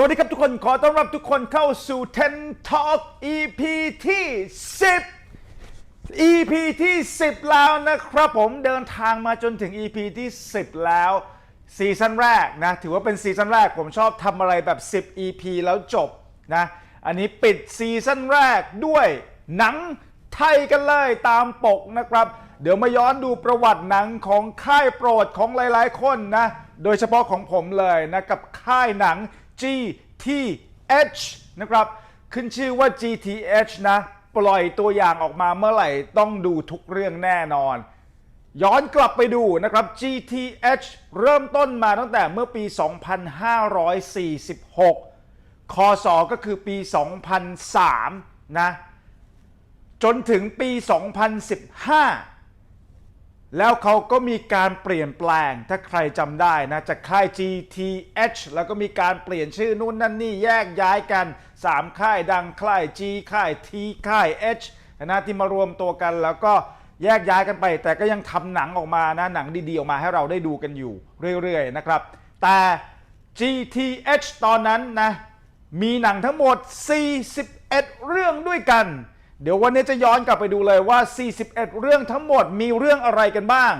สวัสดีครับทุกคนขอต้อนรับทุกคนเข้าสู่ Ten Talk EP ที่ 10 EP ที่ 10 แล้วนะครับผมเดินทางมาจนถึง EP ที่ 10 แล้วซีซั่นแรกนะถือว่าเป็นซีซั่นแรกผมชอบทำอะไรแบบ 10 EP แล้วจบนะอันนี้ปิดซีซั่นแรกด้วยหนังไทยกันเลยตามปกนะครับ เดี๋ยวมาย้อนดูประวัติหนังของค่ายโปรดของหลายๆ คนนะโดยเฉพาะของผมเลยนะกับค่ายหนัง GTH นะครับ ขึ้นชื่อว่า GTH นะ ปล่อยตัวอย่างออกมาเมื่อไหร่ต้องดูทุกเรื่องแน่นอน ย้อนกลับไปดูนะครับ GTH เริ่มต้นมาตั้งแต่เมื่อปี 2546 คศก็คือปี 2003 นะ จนถึงปี 2015 แล้วเขาก็มีการเปลี่ยนแปลงถ้าใครจำได้นะจากค่าย GTH แล้วก็มีการเปลี่ยนชื่อนู่นนั่นนี่แยกย้ายกัน 3 ค่ายดังค่าย G ค่าย T ค่าย H นะที่มารวมตัวกันแล้วก็แยกย้ายกันไป แต่ก็ยังทำหนังออกมานะหนังดีๆ ออกมาให้เราได้ดูกันอยู่เรื่อยๆนะครับ แต่ GTH ตอนนั้นนะมีหนังทั้งหมด 41 เรื่องด้วยกัน เดี๋ยววันนี้จะย้อนกลับไปดูเลยว่า 41 เรื่องทั้งหมดมีเรื่องอะไรกันบ้าง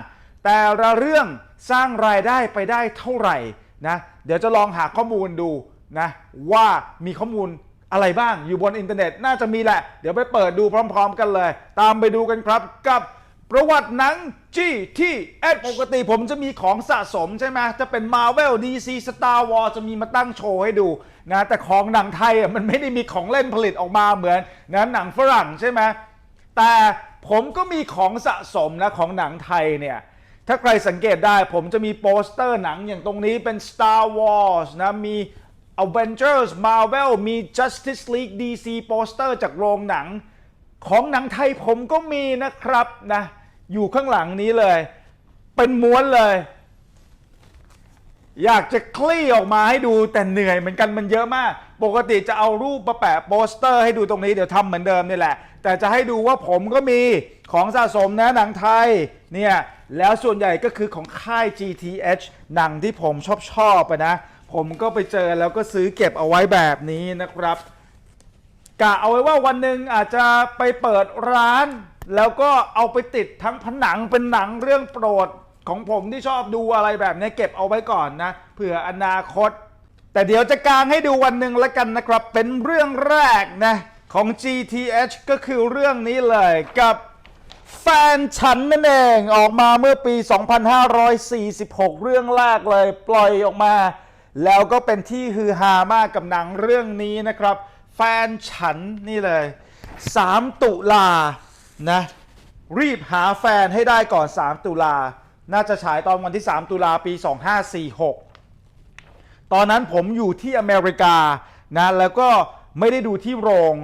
แต่ละเรื่องสร้างรายได้ไปได้เท่าไหร่นะ เดี๋ยวจะลองหาข้อมูลดูนะว่ามีข้อมูลอะไรบ้างอยู่บนอินเทอร์เน็ตน่าจะมีแหละ เดี๋ยวไปเปิดดูพร้อม ๆ กันเลย ตามไปดูกันครับกับ ประวัติหนัง GTH ปกติผมจะมีของสะสมใช่ไหมจะเป็น Marvel DC Star Wars จะมีมาตั้งโชว์ให้ดูนะแต่ของหนังไทยอะมันไม่ได้มีของเล่นผลิตออกมาเหมือนนะหนังฝรั่งใช่ไหมแต่ผมก็มีของสะสมนะของหนังไทยเนี่ยถ้าใครสังเกตได้ผมจะมีโปสเตอร์หนังอย่างตรงนี้เป็น Star Wars นะมี Avengers Marvel มี Justice League DC โปสเตอร์จากโรงหนัง ของหนังไทยผมก็มีนะครับนะ อยู่ข้างหลังนี้เลย เป็นม้วนเลย อยากจะคลี่ออกมาให้ดูแต่เหนื่อยเหมือนกันมันเยอะมาก ปกติจะเอารูปมาแปะโปสเตอร์ให้ดูตรงนี้เดี๋ยวทำเหมือนเดิมนี่แหละ แต่จะให้ดูว่าผมก็มีของสะสมนะหนังไทยเนี่ยแล้วส่วนใหญ่ก็คือของค่าย GTH หนังที่ผมชอบชอบนะ ผมก็ไปเจอแล้วก็ซื้อเก็บเอาไว้แบบนี้นะครับกะเอาไว้ว่าวันหนึ่งอาจจะไปเปิดร้าน แล้วก็เอาไปติดทั้งผนังเป็นหนังเรื่องโปรดของผมที่ชอบดูอะไรแบบนี้เก็บเอาไว้ก่อนนะเผื่ออนาคต แต่เดี๋ยวจะกางให้ดูวันหนึ่งล้วกันนะครับ เป็นเรื่องแรกนะของ GTH ก็คือเรื่องนี้เลยกับแฟนฉันนั่นเองออกมาเมื่อปี 2546 เรื่องแรกเลยปล่อยออกมา แล้วก็เป็นที่ฮือฮามากกับหนังเรื่องนี้นะครับ แฟนฉันนี่เลย 3 ตุลา นะ รีบหาแฟนให้ได้ก่อน 3 ตุลา น่าจะฉายตอนวันที่ 3 ตุลาปี 2546 ตอนนั้นผมอยู่ที่อเมริกานะแล้วก็ไม่ได้ดูที่โรง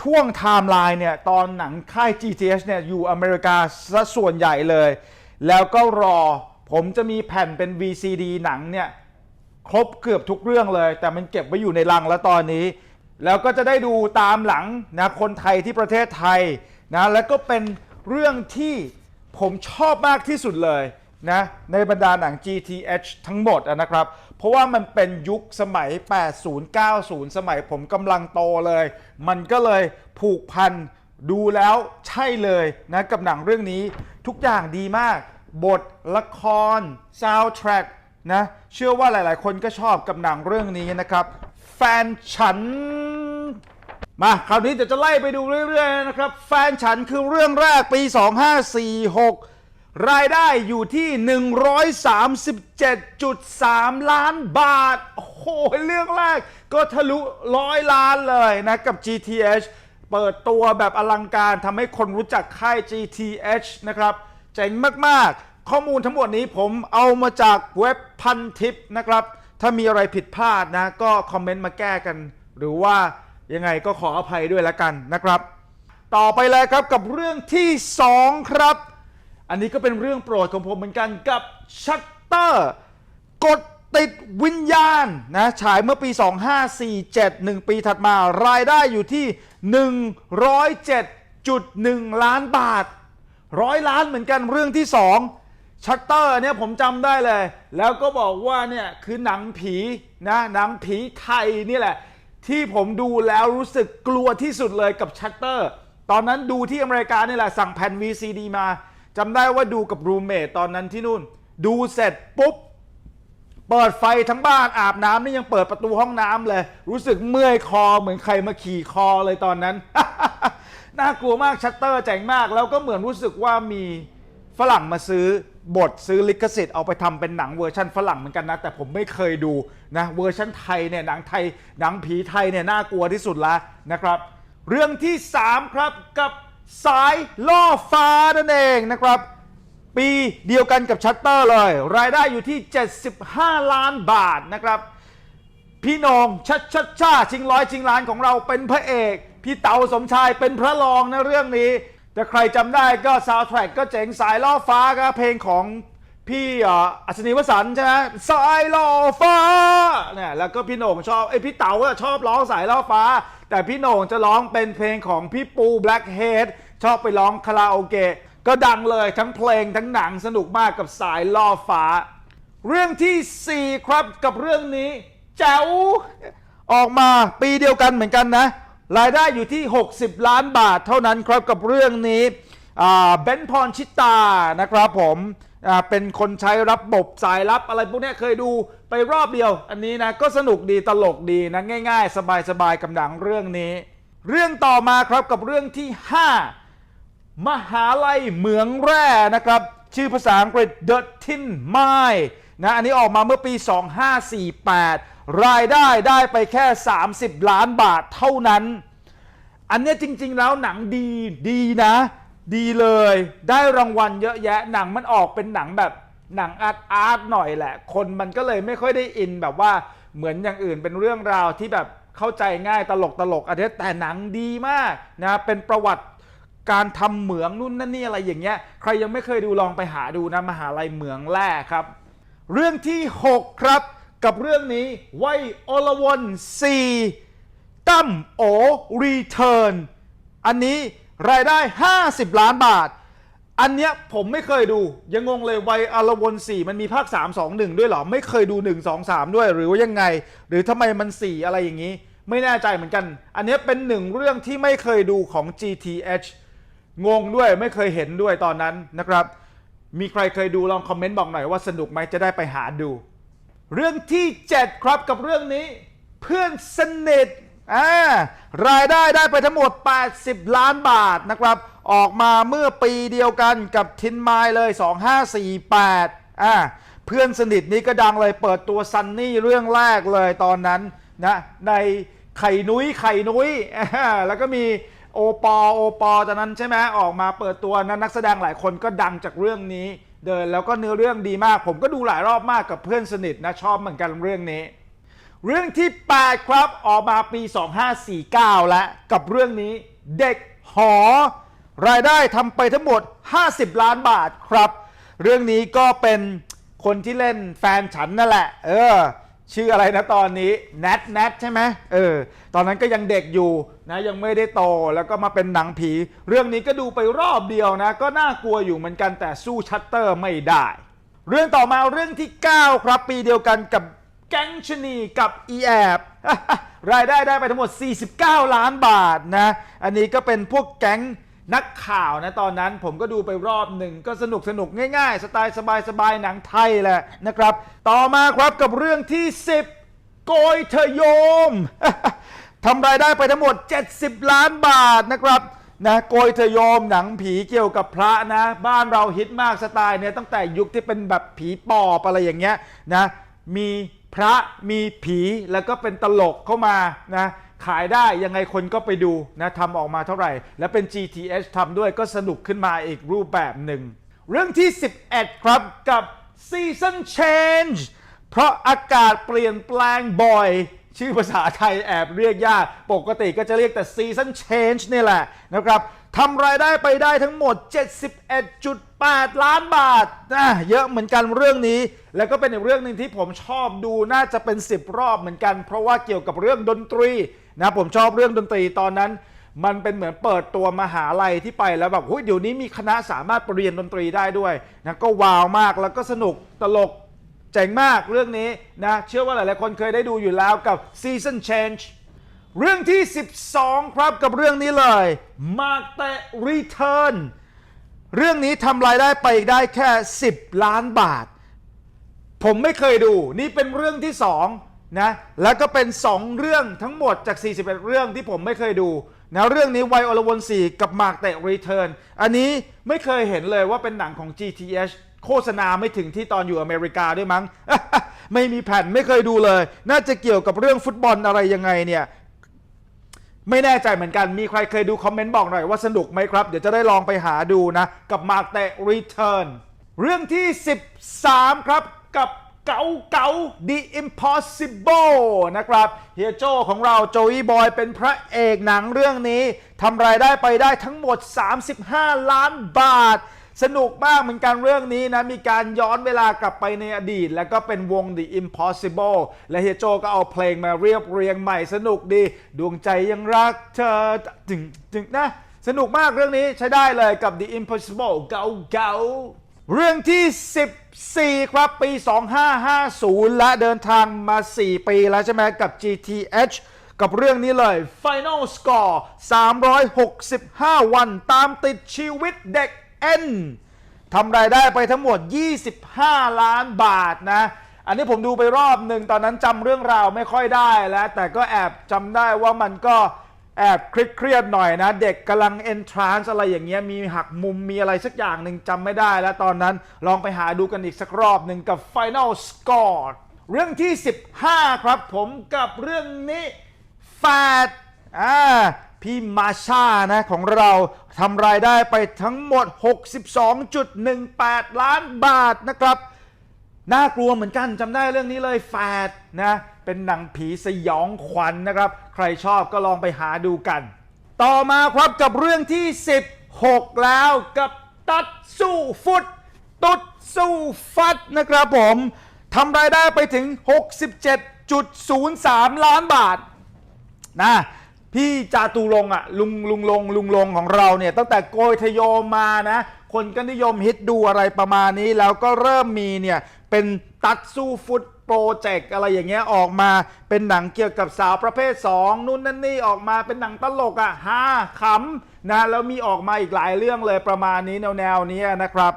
ช่วงไทม์ไลน์เนี่ยตอนหนังค่าย GTH เนี่ยอยู่อเมริกาซะส่วนใหญ่เลย แล้วก็รอผมจะมีแผ่นเป็น VCD หนังเนี่ยครบเกือบทุกเรื่องเลย แต่มันเก็บไว้อยู่ในลังแล้วตอนนี้ แล้วก็จะได้ดูตามหลังนะคนไทยที่ประเทศไทย นะแล้วก็เป็นเรื่องที่ผมชอบมากที่สุดเลยนะในบรรดาหนัง GTH ทั้งหมดนะครับ เพราะว่ามันเป็นยุคสมัย 80 90 สมัยผมกำลังโตเลย มันก็เลยผูกพันดูแล้วใช่เลยนะกับหนังเรื่องนี้ทุกอย่างดีมาก บทละคร soundtrack นะเชื่อว่าหลายๆ คนก็ชอบกับหนังเรื่องนี้นะครับ แฟนฉัน มาคราวนี้เดี๋ยวจะไล่ไปดูเรื่อยๆนะครับ แฟนฉันคือเรื่องแรกปี 2546 รายได้อยู่ที่ 137.3 ล้านบาท โอ้โห เรื่องแรกก็ทะลุร้อยล้านเลยนะกับ GTH เปิดตัวแบบอลังการทำให้คนรู้จักค่าย GTH นะครับ เจ๋งมากๆ ข้อมูลทั้งหมดนี้ผมเอามาจากเว็บพันทิปนะครับ ถ้ามีอะไรผิดพลาดนะ ก็คอมเมนต์มาแก้กัน หรือว่า ยังไงก็ขออภัยด้วยละกันนะครับ ต่อไปเลยครับกับเรื่องที่ 2 ครับ อันนี้ก็เป็นเรื่องโปรดของผมเหมือนกันกับชัตเตอร์กดติดวิญญาณนะฉายเมื่อปี 2547 1 ปีถัดมารายได้อยู่ที่ 107.1 ล้านบาทร้อยล้านเหมือนกันเรื่องที่ 2 ชัตเตอร์เนี่ยผมจำได้เลย แล้วก็บอกว่าเนี่ยคือหนังผีนะหนังผีไทยนี่แหละ ที่ผมดูแล้วรู้สึกกลัวที่สุดเลยกับชัตเตอร์ ตอนนั้นดูที่อเมริกานี่แหละสั่งแผ่น VCD มาจำได้ว่าดูกับรูเมทตอนนั้นที่นู่น ดูเสร็จปุ๊บ เปิดไฟทั้งบ้านอาบน้ำนี่ยังเปิดประตูห้องน้ำเลย รู้สึกเมื่อยคอเหมือนใครมาขี่คอเลยตอนนั้น น่ากลัวมากชัตเตอร์เจ๋งมาก แล้วก็เหมือนรู้สึกว่ามีฝรั่งมาซื้อ บทซื้อลิขสิทธิ์เอาไปทำเป็นหนังเวอร์ชันฝรั่งเหมือนกันนะ แต่ผมไม่เคยดูนะเวอร์ชันไทยเนี่ยหนังไทยหนังผีไทยเนี่ยน่ากลัวที่สุดละนะครับ เรื่องที่ 3 ครับกับสายล่อฟ้านั่นเองนะครับ ปีเดียวกันกับชัตเตอร์เลย รายได้อยู่ที่ 75 ล้านบาทนะครับ พี่โหนงชัดชัดชาชิงร้อยชิงล้านของเราเป็นพระเอก พี่เต๋าสมชายเป็นพระรองนะเรื่องนี้ แต่ใครจำได้ก็ซาวด์แทร็กก็เจ๋งสายล่อฟ้าก็เพลงของพี่อัศนีวสันต์ใช่ไหมสายล่อฟ้าเนี่ยแล้วก็พี่โหน่งชอบไอพี่เต๋าก็ชอบร้องสายล่อฟ้า แต่พี่โหน่งจะร้องเป็นเพลงของพี่ปูแบล็กเฮดชอบไปร้องคาราโอเกะก็ดังเลยทั้งเพลงทั้งหนังสนุกมากกับสายล่อฟ้า เรื่องทีสี่4 ครับกับเรื่องนี้แจ๋วออกมาปีเดียวกันเหมือนกันนะ รายได้อยู่ที่ 60 ล้านบาทเท่านั้นครับกับเรื่องนี้เบนพรชิตานะครับผมเป็นคนใช้รับบสายลับอะไรพวกนี้เคยดูไปรอบเดียว อันนี้นะก็สนุกดีตลกดีนะง่าย ๆ สบายๆกับหนังเรื่องนี้ เรื่องต่อมาครับกับเรื่องที่ 5 มหาลัยเหมืองแร่นะครับ ชื่อภาษาอังกฤษ The Tin Mine นะอันนี้ออกมาเมื่อปี 2548 รายได้ได้ไปแค่ 30 ล้านบาทเท่านั้น อันเนี้ยจริง ๆ แล้วหนังดีดีนะ ดีเลย ได้รางวัลเยอะแยะหนังมันออกเป็นหนังแบบหนังอาร์ตอาร์ตหน่อยแหละ คนมันก็เลยไม่ค่อยได้อินแบบว่าเหมือนอย่างอื่นเป็นเรื่องราวที่แบบเข้าใจง่ายตลกตลกอันนี้แต่หนังดีมากนะเป็นประวัติการทำเหมืองนู่นนั่นนี่อะไรอย่างเงี้ย ใครยังไม่เคยดูลองไปหาดูนะมหาลัยเหมืองแร่ครับ เรื่องที่ 6 ครับ กับเรื่องนี้ไวยอลวน4ตั้มโอรีเทิร์นอันนี้รายได้ 50 ล้านบาท อันเนี้ยผมไม่เคยดู ยังงงเลยไวยอลวน4มันมีภาค 3 2 1 ด้วยเหรอ ไม่เคยดู 1 2 3 ด้วยหรือว่ายังไง หรือทำไมมัน 4 อะไรอย่างนี้ ไม่แน่ใจเหมือนกัน อันเนี้ยเป็นหนึ่งเรื่องที่ไม่เคยดูของ GTH งงด้วยไม่เคยเห็นด้วยตอนนั้นนะครับ มีใครเคยดูลองคอมเมนต์บอกหน่อยว่าสนุกไหมจะได้ไปหาดู เรื่องที่ 7 ครับกับเรื่องนี้เพื่อนสนิทอ่ารายได้ได้ไปทั้งหมด 80 ล้านบาทนะครับ ออกมาเมื่อปีเดียวกันกับทินไมล์เลย 2548อ่าเพื่อนสนิทนี้ก็ดังเลยเปิดตัวซันนี่เรื่องแรกเลยตอนนั้นนะในไข่นุ้ยไข่นุ้ยแล้วก็มีโอปอโอปอตอนนั้นใช่ไหมออกมาเปิดตัวนะนักแสดงหลายคนก็ดังจากเรื่องนี้ เดินแล้วก็เนื้อเรื่องดีมาก ผมก็ดูหลายรอบมากกับเพื่อนสนิทนะชอบเหมือนกันเรื่องนี้ เรื่องที่ 8 ครับออกมาปี 2549 แล้วกับเรื่องนี้เด็กหอ รายได้ทำไปทั้งหมด 50 ล้านบาทครับ เรื่องนี้ก็เป็นคนที่เล่นแฟนฉันนั่นแหละ เออ ชื่ออะไรนะตอนนี้แนทแนทใช่ไหมเออ ตอนนั้นก็ยังเด็กอยู่ นะยังไม่ได้โตแล้วก็มาเป็นหนังผี เรื่องนี้ก็ดูไปรอบเดียวนะ ก็น่ากลัวอยู่เหมือนกันแต่สู้ชัตเตอร์ไม่ได้ เรื่องต่อมาเรื่องที่ 9 ครับปีเดียวกันกับแก๊งชนีกับอีแอบรายได้ได้ไปทั้งหมด 49 ล้านบาทนะ อันนี้ก็เป็นพวกแก๊งนักข่าวนะตอนนั้นผมก็ดูไปรอบหนึ่งก็สนุกสนุกง่ายๆ สไตล์สบายๆหนังไทยแหละนะครับ ต่อมาครับกับเรื่องที่ 10 โกยเธอโยม ทำรายได้ไปทั้งหมด 70 ล้านบาทนะครับนะโกยเธอโยมหนังผีเกี่ยวกับพระนะ บ้านเราฮิตมากสไตล์เนี่ยตั้งแต่ยุคที่เป็นแบบผีปอบอะไรอย่างเงี้ยนะมีพระมีผีแล้วก็เป็นตลกเข้ามานะขายได้ยังไงคนก็ไปดูนะทำออกมาเท่าไหร่ แล้วเป็น GTH ทำด้วยก็สนุกขึ้นมาอีกรูปแบบหนึ่ง เรื่องที่ 11 ครับกับ Season Change เพราะอากาศเปลี่ยนแปลงบ่อย ชื่อภาษาไทยแอบเรียกยาก ปกติก็จะเรียกแต่ Season Change นี่แหละนะครับทำรายได้ไปได้ทั้งหมด 71.8 ล้านบาทนะเยอะเหมือนกันเรื่องนี้ แล้วก็เป็นอีกเรื่องหนึ่งที่ผมชอบดูน่าจะเป็น 10 รอบเหมือนกัน เพราะว่าเกี่ยวกับเรื่องดนตรีนะผมชอบเรื่องดนตรีตอนนั้น มันเป็นเหมือนเปิดตัวมหาลัยที่ไปแล้วแบบเดี๋ยวนี้มีคณะสามารถเรียนดนตรีได้ด้วยนะก็ว้าวมากแล้วก็สนุกตลก จ๋งมากเรื่องนี้นะ เชื่อว่าหลายๆคนเคยได้ดูอยู่แล้วกับ Season Change เรื่องที่ 12 ครับกับเรื่องนี้เลย Mark the Return เรื่องนี้ทำรายได้ไปได้แค่ 10 ล้านบาท ผมไม่เคยดู นี่เป็นเรื่องที่2นะแล้วก็เป็น 2 เรื่องทั้งหมดจาก 41 เรื่องที่ผมไม่เคยดูนะเรื่องนี้ไวโอลวนสีกับมาร์กเตะรีเทิร์นอันนี้ไม่เคยเห็นเลยว่าเป็นหนังของ GTH โฆษณาไม่ถึงที่ตอนอยู่อเมริกาด้วยมั้ง ไม่มีแผ่นไม่เคยดูเลย น่าจะเกี่ยวกับเรื่องฟุตบอลอะไรยังไงเนี่ย ไม่แน่ใจเหมือนกัน มีใครเคยดูคอมเมนต์บอกหน่อยว่าสนุกไหมครับ เดี๋ยวจะได้ลองไปหาดูนะ กับมาเตะรีเทิร์นเรื่องที่ 13 ครับกับเก๋าเก๋า The Impossible นะครับเฮียโจของเราโจวีบอยเป็นพระเอกหนังเรื่องนี้ทำรายได้ไปได้ทั้งหมด 35 ล้านบาท สนุกมากเหมือนกันเรื่องนี้นะ มีการย้อนเวลากลับไปในอดีต แล้วก็เป็นวง The Impossible และเฮียโจก็เอาเพลงมาเรียบเรียงใหม่สนุกดี ดวงใจยังรักเธอจึงจึงนะ สนุกมากเรื่องนี้ใช้ได้เลยกับ The Impossible เกาเกาเรื่องที่ 14 ครับ ปี 2550 และเดินทางมา 4 ปีแล้วใช่ไหมกับ GTH กับเรื่องนี้เลย Final Score 365 วันตามติดชีวิตเด็ก N ทำรายได้ไปทั้งหมด 25 ล้านบาทนะ อันนี้ผมดูไปรอบหนึ่งตอนนั้นจำเรื่องราวไม่ค่อยได้แล้ว แต่ก็แอบจำได้ว่ามันก็แอบเครียดหน่อยนะ เด็กกำลัง entrance อะไรอย่างเงี้ยมีหักมุมมีอะไรสักอย่างหนึ่งจำไม่ได้แล้วตอนนั้นลองไปหาดูกันอีกสักรอบหนึ่งกับ Final Score เรื่องที่ 15 ครับผมกับเรื่องนี้แฟดอ่า พี่มาชานะของเราทำรายได้ไปทั้งหมด 62.18 ล้านบาทนะครับน่ากลัวเหมือนกันจำได้เรื่องนี้เลยแฟดนะเป็นหนังผีสยองขวัญนนะครับ ใครชอบก็ลองไปหาดูกัน ต่อมาครับกับเรื่องที่ 16 แล้วกับตัดสู้ฟุต ตุดสู้ฟัดนะครับผมทำรายได้ไปถึง 67.03 ล้านบาทนะ พี่จาตุรงค์อะลุงลุงลงลุงลงของเราเนี่ยตั้งแต่โกยทยมมานะ คนก็นิยมฮิตดูอะไรประมาณนี้ แล้วก็เริ่มมีเนี่ยเป็นตัดสู้ฟุตโปรเจกต์อะไรอย่างเงี้ยออกมาเป็นหนังเกี่ยวกับสาวประเภท 2 นู่นนั่นนี่ออกมาเป็นหนังตลกอะฮาขำนะแล้วมีออกมาอีกหลายเรื่องเลยประมาณนี้แนวๆนี้นะครับ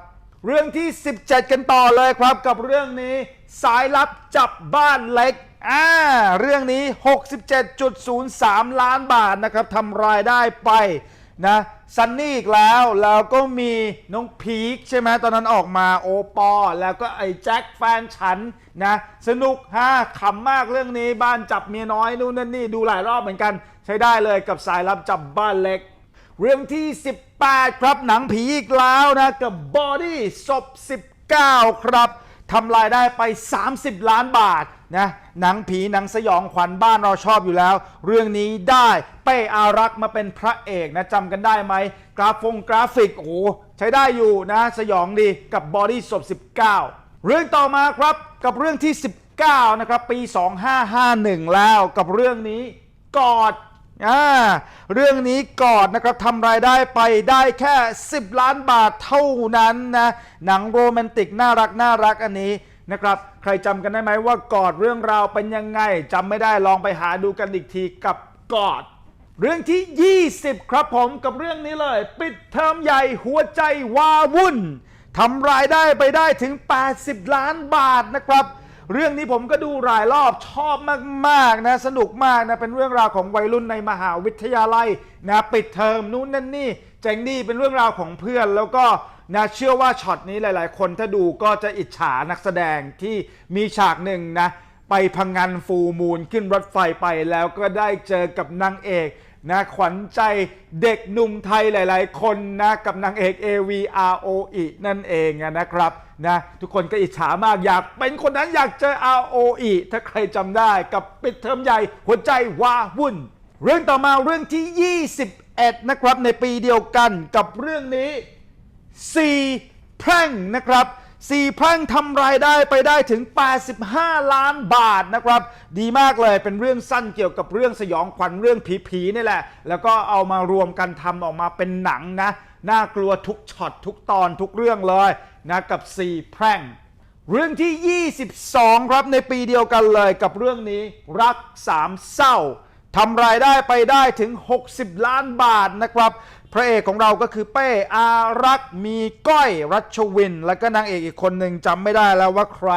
เรื่องที่ 17 กันต่อเลยครับกับเรื่องนี้สายลับจับบ้านเล็ก อ่าเรื่องนี้ 67.03 ล้านบาทนะครับทำรายได้ไปนะซันนี่อีกแล้ว แล้วก็มีน้องพีคใช่ไหมตอนนั้นออกมาโอปอ แล้วก็ไอ้แจ็คแฟนฉันนะสนุกฮะขำมากเรื่องนี้บ้านจับเมียน้อยนู่นนั่นนี่ดูหลายรอบเหมือนกัน ใช้ได้เลยกับสายลับจับบ้านเล็ก เรื่องที่ 18 ครับหนังผีอีกแล้วนะกับบอดี้ศพ19 ครับทำรายได้ไป 30 ล้านบาท นะหนังผีหนังสยองขวัญบ้านเราชอบอยู่แล้ว เรื่องนี้ได้เป้อารักษ์มาเป็นพระเอกนะจำกันได้ไหม กราฟงกราฟิกโอ้ใช้ได้อยู่นะสยองดีกับบอดี้ศพ19 เรื่องต่อมาครับกับเรื่องที่ 19 นะครับ ปี 2551 แล้วกับเรื่องนี้กอดอ่าเรื่องนี้กอดนะครับทำรายได้ไปได้แค่ 10 ล้านบาทเท่านั้นนะหนังโรแมนติกน่ารักน่ารักอันนี้ นะครับ ใครจำกันได้ไหมว่ากอดเรื่องราวเป็นยังไงจำไม่ได้ลองไปหาดูกันอีกทีกับกอด เรื่องที่ 20 ครับผมกับเรื่องนี้เลย ปิดเทอมใหญ่หัวใจวาวุ่นทำรายได้ไปได้ถึง 80 ล้านบาทนะครับ เรื่องนี้ผมก็ดูหลายรอบชอบมากๆนะสนุกมากนะเป็นเรื่องราวของวัยรุ่นในมหาวิทยาลัยนะปิดเทอมนู้นนั่นนี่เจ๋งดีเป็นเรื่องราวของเพื่อนแล้วก็ นะเชื่อว่าช็อตนี้หลาย ๆ คนถ้าดูก็จะอิจฉานักแสดงที่มีฉากหนึ่งนะ ไปพังงานฟูมูลขึ้นรถไฟไปแล้วก็ได้เจอกับนางเอกนะขวัญใจเด็กหนุ่มไทยหลาย ๆ คนนะกับนางเอก AVROE นั่นเองนะครับนะทุกคนก็อิจฉามากอยากเป็นคนนั้นอยากเจอ ROE ถ้าใครจำได้กับปิดเทอมใหญ่หัวใจว้าวุ่น เรื่องต่อมาเรื่องที่ 21 นะครับในปีเดียวกันกับเรื่องนี้ สี่แพร่งนะครับสี่แพร่งทำรายได้ไปได้ถึง 85 ล้านบาทนะครับ ดีมากเลยเป็นเรื่องสั้นเกี่ยวกับเรื่องสยองขวัญเรื่องผีๆนี่แหละ แล้วก็เอามารวมกันทำออกมาเป็นหนังนะ น่ากลัวทุกช็อตทุกตอนทุกเรื่องเลยนะกับสี่แพร่ง เรื่องที่ 22 ครับในปีเดียวกันเลยกับเรื่องนี้รักสามเศร้าทำรายได้ไปได้ถึง 60 ล้านบาทนะครับ พระเอกของเราก็คือเป้อารักษ์มีก้อยรัชวิน แล้วก็นางเอกอีกคนหนึ่งจำไม่ได้แล้วว่าใคร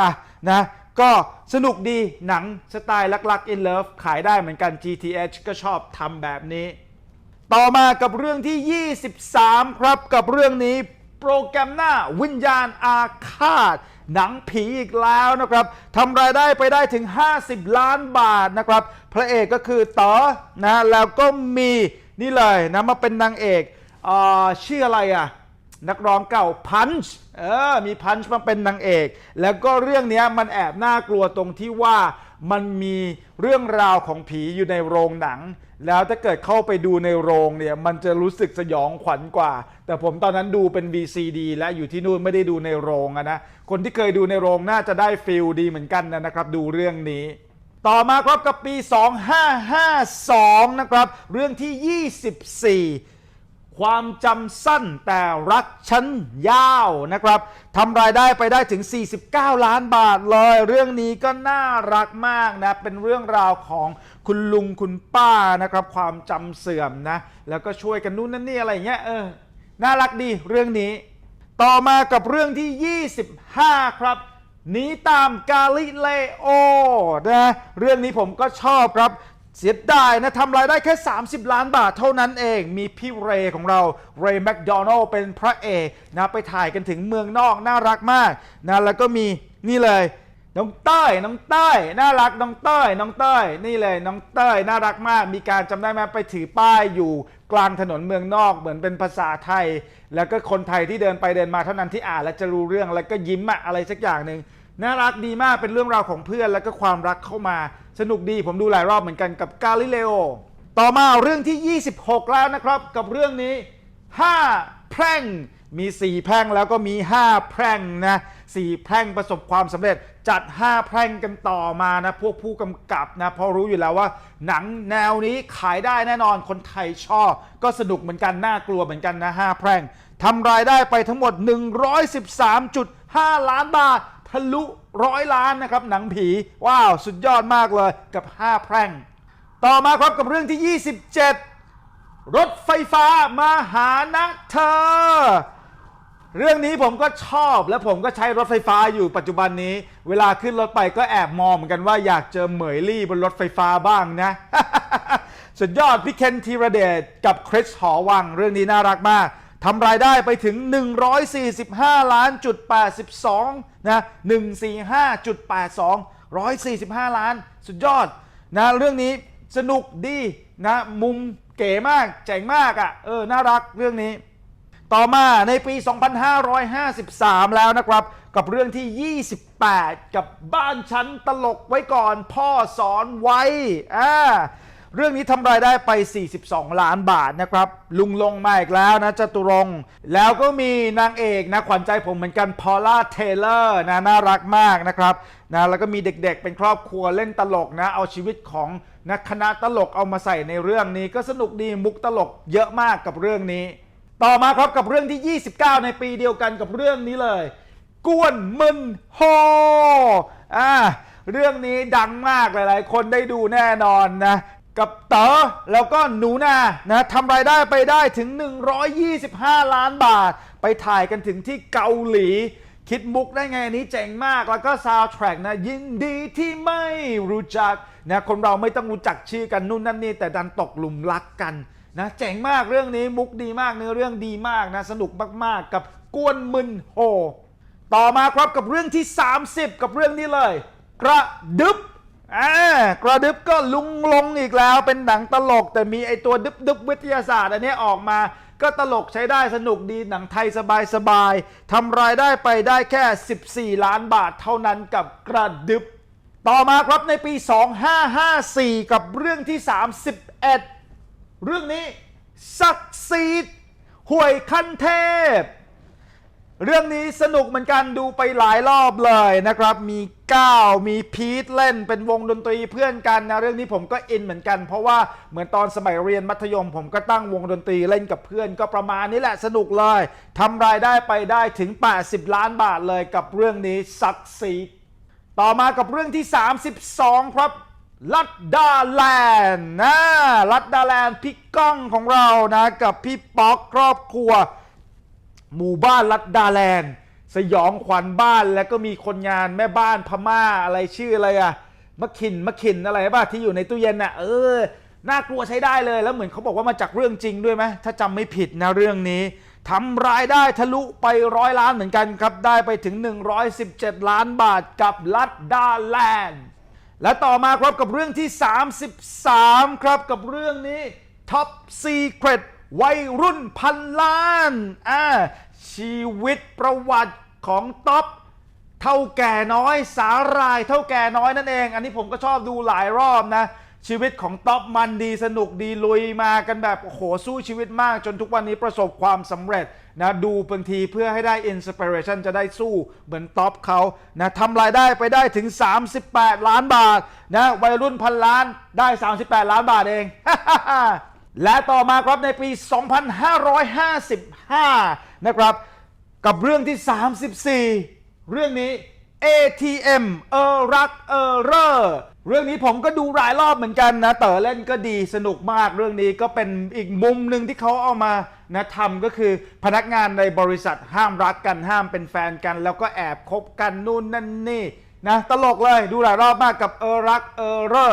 อะนะก็สนุกดีหนังสไตล์ลักๆ in love ขายได้เหมือนกัน GTH ก็ชอบทำแบบนี้ ต่อมากับเรื่องที่ 23 ครับกับเรื่องนี้โปรแกรมหน้าวิญญาณอาฆาต หนังผีอีกแล้วนะครับทำรายได้ไปได้ถึง 50 ล้านบาทนะครับ พระเอกก็คือต๋อนะแล้วก็มี นี่เลยนะมาเป็นนางเอกเออชื่ออะไรอะนักร้องเก่าพันช์เออมีพันช์มาเป็นนางเอก แล้วก็เรื่องนี้มันแอบน่ากลัวตรงที่ว่ามันมีเรื่องราวของผีอยู่ในโรงหนัง แล้วถ้าเกิดเข้าไปดูในโรงเนี่ยมันจะรู้สึกสยองขวัญกว่า แต่ผมตอนนั้นดูเป็น VCD และอยู่ที่นู่นไม่ได้ดูในโรงนะคนที่เคยดูในโรงน่าจะได้ฟิลดีเหมือนกันนะครับ ดูเรื่องนี้ ต่อมาครับกับปี 2552 นะครับ เรื่องที่ 24 ความจำสั้นแต่รักฉันยาวนะครับทำรายได้ไปได้ถึง 49 ล้านบาทเลย เรื่องนี้ก็น่ารักมากนะ เป็นเรื่องราวของคุณลุงคุณป้านะครับ ความจำเสื่อมนะ แล้วก็ช่วยกันนู่นนั่นนี่อะไรอย่างเงี้ยเออ น่ารักดีเรื่องนี้ ต่อมากับเรื่องที่ 25 ครับ หนีตามกาลิเลโอนะเรื่องนี้ผมก็ชอบครับเสียดายนะทำรายได้แค่ 30 ล้านบาทเท่านั้นเอง มีพี่เรย์ของเราเรย์แมคโดนัลเป็นพระเอกนะไปถ่ายกันถึงเมืองนอกน่ารักมากนะแล้วก็มีนี่เลย น้องเต้ยน้องเต้ยน่ารักน้องเต้ยน้องเต้ยนี่เลยน้องเต้ยน่ารักมาก มีการจำได้ไหมไปถือป้ายอยู่กลางถนนเมืองนอกเหมือนเป็นภาษาไทย แล้วก็คนไทยที่เดินไปเดินมาเท่านั้นที่อ่าน แล้วจะรู้เรื่องแล้วก็ยิ้มอะอะไรสักอย่างหนึ่ง น่ารักดีมากเป็นเรื่องราวของเพื่อนแล้วก็ความรักเข้ามา สนุกดีผมดูหลายรอบเหมือนกันกับกาลิเลโอต่อมาเรื่องที่ 26 แล้วนะครับ กับเรื่องนี้ 5 แพร่งมี 4 แพร่งแล้วก็มี 5 แพร่งนะ4แพร่งประสบความสำเร็จจัด 5 แพร่งกันต่อมานะ พวกผู้กำกับนะพราะรู้อยู่แล้วว่า หนังแนวนี้ขายได้แน่นอนคนไทยชอบ ก็สนุกเหมือนกัน น่ากลัวเหมือนกันนะ 5 แพร่งทำรายได้ไปทั้งหมด 113.5 ล้านบาท ทะลุร้อยล้านนะครับหนังผี ว้าว สุดยอดมากเลยกับ 5 แพร่ง ต่อมาครับกับเรื่องที่ 27 รถไฟฟ้ามาหานะเธอ เรื่องนี้ผมก็ชอบและผมก็ใช้รถไฟฟ้าอยู่ปัจจุบันนี้ เวลาขึ้นรถไปก็แอบมองเหมือนกันว่าอยากเจอเหมยลี่บนรถไฟฟ้าบ้างนะสุดยอดพี่เคนธีรเดชกับคริสหอวังเรื่องนี้น่ารักมาก ทำรายได้ไปถึง 145 ล้านจุด82นะ145.82 145 ล้าน สุดยอดนะเรื่องนี้สนุกดีนะมุมเก๋มากเจ๋งมากอะ่ะเออน่ารักเรื่องนี้ ต่อมาในปี 2553 แล้วนะครับ กับเรื่องที่ 28 กับบ้านชั้นตลกไว้ก่อนพ่อสอนไว้อ่า เรื่องนี้ทำรายได้ไป 42 ล้านบาทนะครับ ลุงลงมาอีกแล้วนะจตุรงแล้วก็มีนางเอกนะขวัญใจผมเหมือนกันพอล่าเทเลอร์นะน่ารักมากนะครับนะแล้วก็มีเด็กๆ เป็นครอบครัวเล่นตลกนะ เอาชีวิตของนักคณะตลกเอามาใส่ในเรื่องนี้ ก็สนุกดีมุกตลกเยอะมากกับเรื่องนี้ ต่อมาครับกับเรื่องที่ 29 ในปีเดียวกันกับเรื่องนี้เลย กวนมึนโฮอ่าเรื่องนี้ดังมากหลาย ๆ คนได้ดูแน่นอนนะ กับเต๋อแล้วก็หนูนานะทำรายได้ไปได้ถึง 125 ล้านบาท ไปถ่ายกันถึงที่เกาหลี คิดมุกได้ไงอันนี้เจ๋งมากแล้วก็ซาวด์แทร็กนะยินดีที่ไม่รู้จักนะคนเราไม่ต้องรู้จักชื่อกันนู่นนั่นนี่แต่ดันตกหลุมรักกันนะเจ๋งมากเรื่องนี้มุกดีมากเนื้อเรื่องดีมากนะสนุกมากๆ กับกวนมึนโฮต่อมาครับกับเรื่องที่ 30 กับเรื่องนี้เลย กระดึบ อ่ากระดึบก็ลุงลงอีกแล้วเป็นหนังตลก แต่มีไอตัวดึบดึบวิทยาศาสตร์อันนี้ออกมา ก็ตลกใช้ได้สนุกดีหนังไทยสบายๆทำรายได้ไปได้แค่ 14 ล้านบาทเท่านั้นกับกระดึบ ต่อมาครับในปี 2554 กับเรื่องที่ 31 เรื่องนี้ศักดิ์สิทธิ์ห่วยขั้นเทพ เรื่องนี้สนุกเหมือนกันดูไปหลายรอบเลยนะครับ มีก้าวมีพีทเล่นเป็นวงดนตรีเพื่อนกันนะเรื่องนี้ผมก็อินเหมือนกัน เพราะว่าเหมือนตอนสมัยเรียนมัธยม ผมก็ตั้งวงดนตรีเล่นกับเพื่อน ก็ประมาณนี้แหละสนุกเลยทำรายได้ไปได้ถึง 80 ล้านบาทเลยกับเรื่องนี้สักสีต่อมากับเรื่องที่ 32 ครับลัดดาแลนด์นะลัดดาแลนด์พี่ก้องของเรานะกับพี่ป๊อกครอบครัว หมู่บ้านลัดดาแลนด์ สยองขวัญบ้านแล้วก็มีคนงานแม่บ้านพม่าอะไรชื่ออะไรอะมะขินมะขินอะไรบ้าที่อยู่ในตู้เย็นน่ะเออน่ากลัวใช้ได้เลยแล้วเหมือนเขาบอกว่ามาจากเรื่องจริงด้วยไหมถ้าจำไม่ผิดนะเรื่องนี้ทำรายได้ทะลุไปร้อยล้านเหมือนกันครับ ได้ไปถึง 117 ล้านบาทกับลัดดาแลนด์ และต่อมาครับกับเรื่องที่ 33 ครับกับเรื่องนี้ Top Secret วัยรุ่นพันล้านอ่าชีวิตประวัติของท็อปเท่าแก่น้อยสาหรายเท่าแก่น้อยนั่นเอง อันนี้ผมก็ชอบดูหลายรอบนะ ชีวิตของท็อปมันดีสนุกดีลุยมากันแบบโอ้โหสู้ชีวิตมาก จนทุกวันนี้ประสบความสำเร็จนะดูบางทีเพื่อให้ได้อินสปิเรชันจะได้สู้เหมือนท็อปเขานะทำรายได้ไปได้ถึง 38 ล้านบาทนะวัยรุ่นพันล้านได้ 38 ล้านบาทเอง และต่อมาครับในปี 2555 นะครับ กับเรื่องที่ 34 เรื่องนี้ ATM เออรักเออเรอเรื่องนี้ผมก็ดูหลายรอบเหมือนกันนะเต๋อเล่นก็ดีสนุกมากเรื่องนี้ก็เป็นอีกมุมหนึ่งที่เขาเอามานะทำก็คือพนักงานในบริษัทห้ามรักกันห้ามเป็นแฟนกัน แล้วก็แอบคบกันนู่นนั่นนี่นะตลกเลยดูหลายรอบมากกับเออรักเออเรอ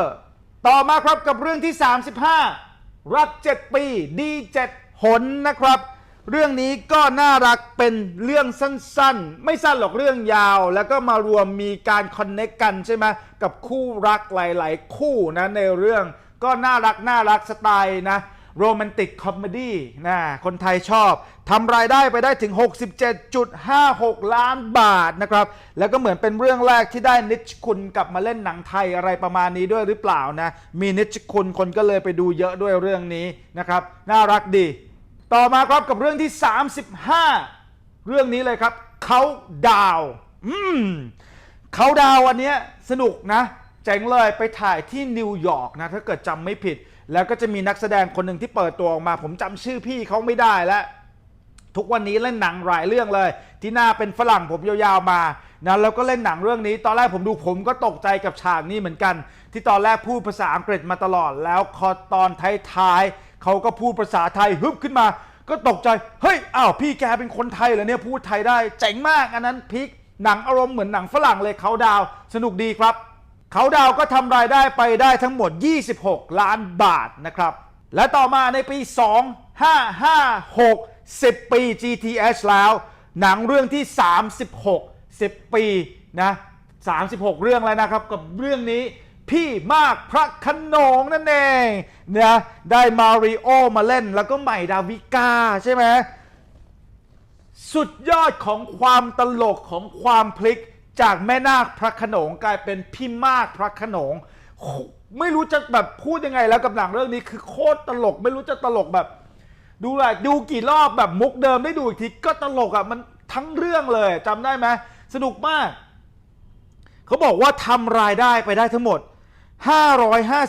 ต่อมาครับกับเรื่องที่ 35 รัก 7 ปีดี7หนนะครับ เรื่องนี้ก็น่ารักเป็นเรื่องสั้นๆ ไม่สั้นหรอกเรื่องยาว แล้วก็มารวมมีการคอนเน็กกันใช่ไหมกับคู่รักหลาย ๆ คู่นะในเรื่องก็น่ารักน่ารักสไตล์นะ โรแมนติกคอมเมดี้นะคนไทยชอบทำรายได้ไปได้ถึง 67.56 ล้านบาทนะครับ แล้วก็เหมือนเป็นเรื่องแรกที่ได้นิชคุณกลับมาเล่นหนังไทยอะไรประมาณนี้ด้วยหรือเปล่านะ มีนิชคุณคนก็เลยไปดูเยอะด้วยเรื่องนี้นะครับ น่ารักดี ต่อมาครับกับเรื่องที่ 35 เรื่องนี้เลยครับเขาดาวอืมเขาดาวน์วันเนี้ยสนุกนะ เจ๋งเลยไปถ่ายที่นิวยอร์กนะ ถ้าเกิดจำไม่ผิด แล้วก็จะมีนักแสดงคนหนึ่งที่เปิดตัวออกมา ผมจำชื่อพี่เขาไม่ได้แล้วทุกวันนี้เล่นหนังหลายเรื่องเลย ที่หน้าเป็นฝรั่งผมยาวๆมานะแล้วก็เล่นหนังเรื่องนี้ ตอนแรกผมดูผมก็ตกใจกับฉากนี้เหมือนกัน ที่ตอนแรกพูดภาษาอังกฤษมาตลอด แล้วพอตอนท้ายๆเขาก็พูดภาษาไทยฮึบขึ้นมา ก็ตกใจเฮ้ยอ้าวพี่แกเป็นคนไทยเหรอเนี่ยพูดไทยได้เจ๋งมากอันนั้นพลิกหนังอารมณ์เหมือนหนังฝรั่งเลยเขาดาวสนุกดีครับ เขาดาวก็ทำรายได้ไปได้ทั้งหมด 26 ล้านบาทนะครับ และต่อมาในปี 2556 10 ปี GTH แล้ว หนังเรื่องที่ 36 10 ปีนะ 36 เรื่องแล้วนะครับกับเรื่องนี้พี่มากพระขนงนั่นเองนะได้มาริโอมาเล่นแล้วก็ใหม่ดาวิกาใช่ไหมสุดยอดของความตลกของความพลิก จากแม่นาคพระขนงกลายเป็นพี่มากพระขนงโหไม่รู้จะแบบพูดยังไงแล้วกับหนังเรื่องนี้คือโคตรตลก ไม่รู้จะตลกแบบ ดูอะไรดูกี่รอบแบบมุกเดิมได้ดูอีกทีก็ตลกอะมันทั้งเรื่องเลยจำได้ไหมสนุกมาก เขาบอกว่าทำรายได้ไปได้ทั้งหมด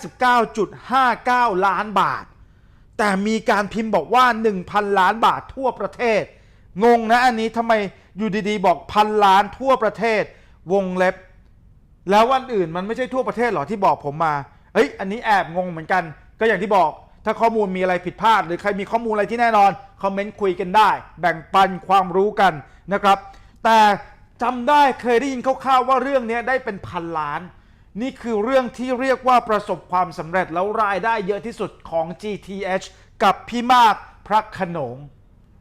559.59 ล้านบาท แต่มีการพิมพ์บอกว่า 1,000 ล้านบาททั่วประเทศ งงนะอันนี้ทำไม อยู่ดีๆ บอกพันล้านทั่วประเทศวงเล็บ แล้ววันอื่นมันไม่ใช่ทั่วประเทศหรอที่บอกผมมาเอ้ยอันนี้แอบงงเหมือนกัน ก็อย่างที่บอก ถ้าข้อมูลมีอะไรผิดพลาด หรือใครมีข้อมูลอะไรที่แน่นอนคอมเมนต์คุยกันได้ แบ่งปันความรู้กันนะครับ แต่จำได้เคยได้ยินคร่าวๆว่าเรื่องนี้ได้เป็นพันล้าน นี่คือเรื่องที่เรียกว่าประสบความสำเร็จแล้วรายได้เยอะที่สุดของ GTH กับพี่มากพระขนง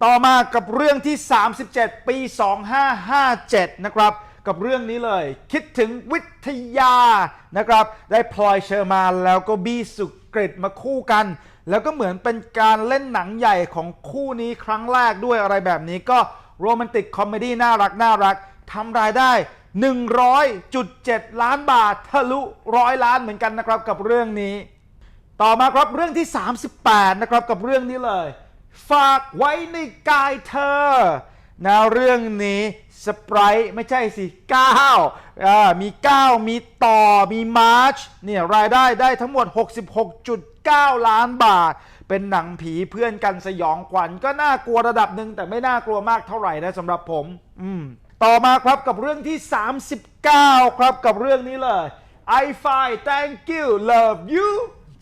ต่อมากับเรื่องที่ 37 ปี 2557 นะครับ กับเรื่องนี้เลย คิดถึงวิทยานะครับ ได้พลอยเชอร์มานแล้วก็บี้สุกริตมาคู่กัน แล้วก็เหมือนเป็นการเล่นหนังใหญ่ของคู่นี้ครั้งแรกด้วยอะไรแบบนี้ก็โรแมนติกคอมเมดี้น่ารักน่ารักทำรายได้ 100.7 ล้านบาททะลุร้อยล้านเหมือนกันนะครับกับเรื่องนี้ ต่อมาครับเรื่องที่ 38 นะครับกับเรื่องนี้เลย ฝากไว้ในกายเธอนะเรื่องนี้สไปรไม่ใช่สิ9อ่ามี 9 มีต่อมีมาร์ชเนี่ยรายได้ได้ทั้งหมด 66.9 ล้านบาท เป็นหนังผีเพื่อนกันสยองขวัญก็น่ากลัวระดับหนึ่งแต่ไม่น่ากลัวมากเท่าไหร่นะสำหรับผม อืมต่อมาครับกับเรื่องที่ 39 ครับกับเรื่องนี้เลย I find thank you love you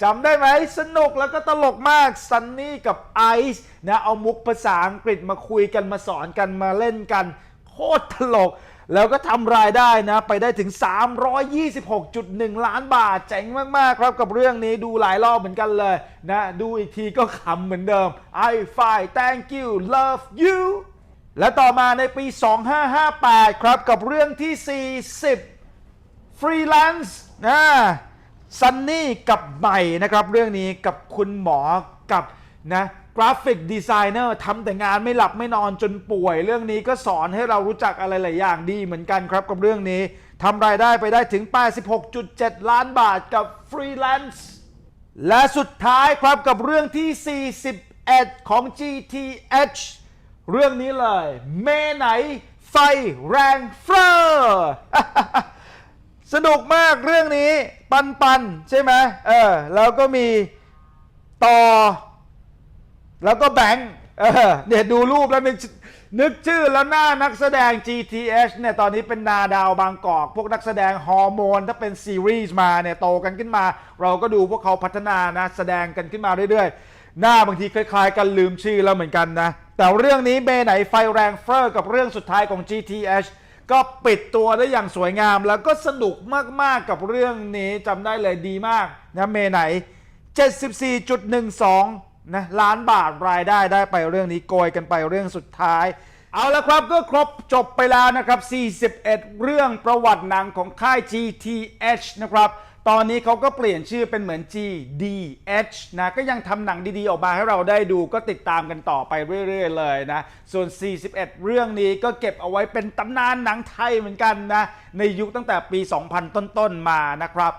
จำได้ไหมสนุกแล้วก็ตลกมากซันนี่กับไอซ์นะเอามุกภาษาอังกฤษมาคุยกันมาสอนกันมาเล่นกัน โคตรตลก แล้วก็ทำรายได้นะ ไปได้ถึง 326.1 ล้านบาท เจ๋งมาก ๆ ครับกับเรื่องนี้ดูหลายรอบเหมือนกันเลยนะ ดูอีกทีก็ขำเหมือนเดิม I find thank you love you และต่อมาในปี 2558 ครับกับเรื่องที่ 40ฟรีแลนซ์นะ ซันนี่กับใหม่นะครับ เรื่องนี้กับคุณหมอกับนะกราฟิกดีไซเนอร์ทำแต่งานไม่หลับไม่นอนจนป่วย เรื่องนี้ก็สอนให้เรารู้จักอะไรหลายอย่างดีเหมือนกันครับกับเรื่องนี้ทำรายได้ไปได้ถึง 86.7 ล้านบาทกับฟรีแลนซ์และสุดท้ายครับกับเรื่องที่ 41 ของ GTH เรื่องนี้เลย เมไหนไฟแรงเฟ้อ สนุกมากเรื่องนี้ปันปันใช่ไหมเออแล้วก็มีต่อ แล้วก็แบงค์เออเนี่ยดูรูปแล้วนึกนึกชื่อแล้วหน้านักแสดง GTH เนี่ยตอนนี้เป็นนาดาวบางกอก พวกนักแสดงฮอร์โมน ถ้าเป็นซีรีส์มาเนี่ยโตกันขึ้นมา เราก็ดูพวกเขาพัฒนานะแสดงกันขึ้นมาเรื่อยๆ หน้าบางทีคล้ายๆ กันลืมชื่อแล้วเหมือนกันนะ แต่เรื่องนี้เมไหนไฟแรงเฟอร์กับเรื่องสุดท้ายของ GTH ก็ปิดตัวได้อย่างสวยงาม แล้วก็สนุกมาก ๆ กับเรื่องนี้จำได้เลยดีมากนะเมไหน 74.12นะล้านบาทรายได้ได้ไปเรื่องนี้โกยกันไปเรื่องสุดท้าย เอาละครับก็ครบจบไปแล้วนะครับ 41 เรื่องประวัติหนังของค่าย GTH นะครับ ตอนนี้เขาก็เปลี่ยนชื่อเป็นเหมือน GDH นะ ก็ยังทำหนังดีๆ ออกมาให้เราได้ดูก็ติดตามกันต่อไปเรื่อยๆ เลยนะ ส่วน 41 เรื่องนี้ก็เก็บเอาไว้เป็นตำนานหนังไทยเหมือนกันนะ ในยุคตั้งแต่ปี 2000 ต้นๆ มานะครับ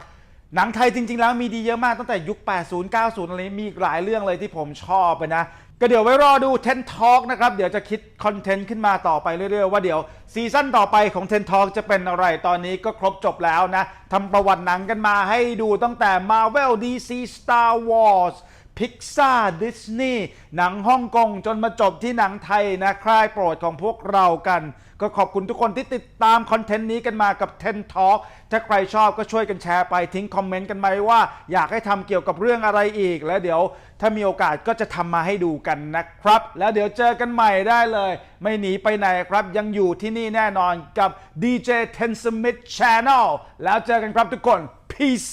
หนังไทยจริงๆ แล้วมีดีเยอะมากตั้งแต่ยุค 80 90 อะไรมีอีกหลายเรื่องเลยที่ผมชอบไปนะ ก็เดี๋ยวไว้รอดู Ten Talk นะครับ เดี๋ยวจะคิดคอนเทนต์ขึ้นมาต่อไปเรื่อยๆ ว่าเดี๋ยวซีซั่นต่อไปของ Ten Talk จะเป็นอะไรตอนนี้ก็ครบจบแล้วนะทำประวัติหนังกันมาให้ดูตั้งแต่ Marvel DC Star Wars Pixar Disney หนังฮ่องกงจนมาจบที่หนังไทยนะค่ายโปรดของพวกเรากัน ก็ขอบคุณทุกคนที่ติดตามคอนเทนต์นี้กันมากับ Ten Talk ถ้าใครชอบก็ช่วยกันแชร์ไปทิ้งคอมเมนต์กันไหมว่า อยากให้ทำเกี่ยวกับเรื่องอะไรอีก แล้วเดี๋ยวถ้ามีโอกาสก็จะทำมาให้ดูกันนะครับ แล้วเดี๋ยวเจอกันใหม่ได้เลย ไม่หนีไปไหนครับยังอยู่ที่นี่แน่นอนกับ DJ Ten Smith Channel แล้วเจอกันครับทุกคน peace